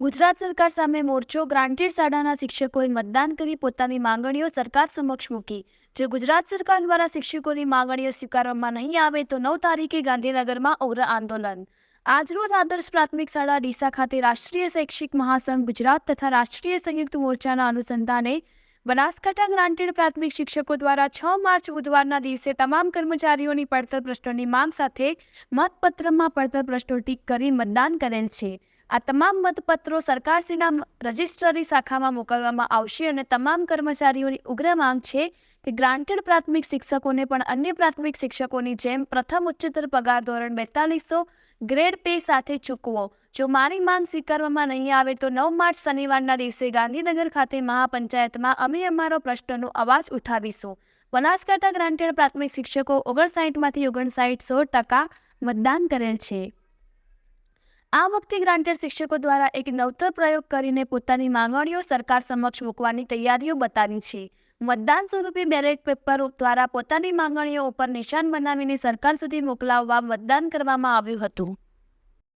ગુજરાત સરકાર સામે મોરચો ગ્રાન્ટેડ શાળાના શિક્ષકોએ મતદાન કરી પોતાની માંગણીઓ સરકાર સમક્ષ મૂકી. જો ગુજરાત સરકાર દ્વારા શિક્ષકોની માંગણીઓ સ્વીકારવામાં નહીં આવે તો નવ તારીખે ગાંધીનગરમાં ઉગ્ર આંદોલન. આજરોજ આદર્શ પ્રાથમિક શાળા ડીસા ખાતે રાષ્ટ્રીય શૈક્ષિક મહાસંઘ ગુજરાત તથા રાષ્ટ્રીય સંયુક્ત મોરચાના અનુસંધાને બનાસકાંઠા ગ્રાન્ટેડ પ્રાથમિક શિક્ષકો દ્વારા છ માર્ચ બુધવારના દિવસે તમામ કર્મચારીઓની પડતર પ્રશ્નોની માંગ સાથે મતપત્રમાં પડતર પ્રશ્નો ટીક કરી મતદાન કરેલ છે. આ તમામ મતપત્રો સરકારશ્રીના રજિસ્ટ્રી શાખામાં મોકલવામાં આવશે અને તમામ કર્મચારીઓની ઉગ્ર માંગ છે કે ગ્રાન્ટેડ પ્રાથમિક શિક્ષકોને પણ અન્ય પ્રાથમિક શિક્ષકોની જેમ પ્રથમ ઉચ્ચતર પગાર ધોરણ બેતાલીસો ગ્રેડ પે સાથે ચૂકવો. જો મારી માંગ સ્વીકારવામાં નહીં આવે તો નવ માર્ચ શનિવારના દિવસે ગાંધીનગર ખાતે મહાપંચાયતમાં અમે અમારો પ્રશ્નનો અવાજ ઉઠાવીશું. બનાસકાંઠા ગ્રાન્ટેડ પ્રાથમિક શિક્ષકો ઓગણસાઠમાંથી ઓગણસાઠ સો ટકા મતદાન કરેલ છે. આ વખતે ગ્રાન્ટેડ શિક્ષકો દ્વારા એક નવતર પ્રયોગ કરીને પોતાની માંગણીઓ સરકાર સમક્ષ મૂકવાની તૈયારીઓ બતાવી છે. મતદાન સ્વરૂપે બેલેટ પેપર દ્વારા પોતાની માંગણીઓ ઉપર નિશાન બનાવીને સરકાર સુધી મોકલાવવા મતદાન કરવામાં આવ્યું હતું.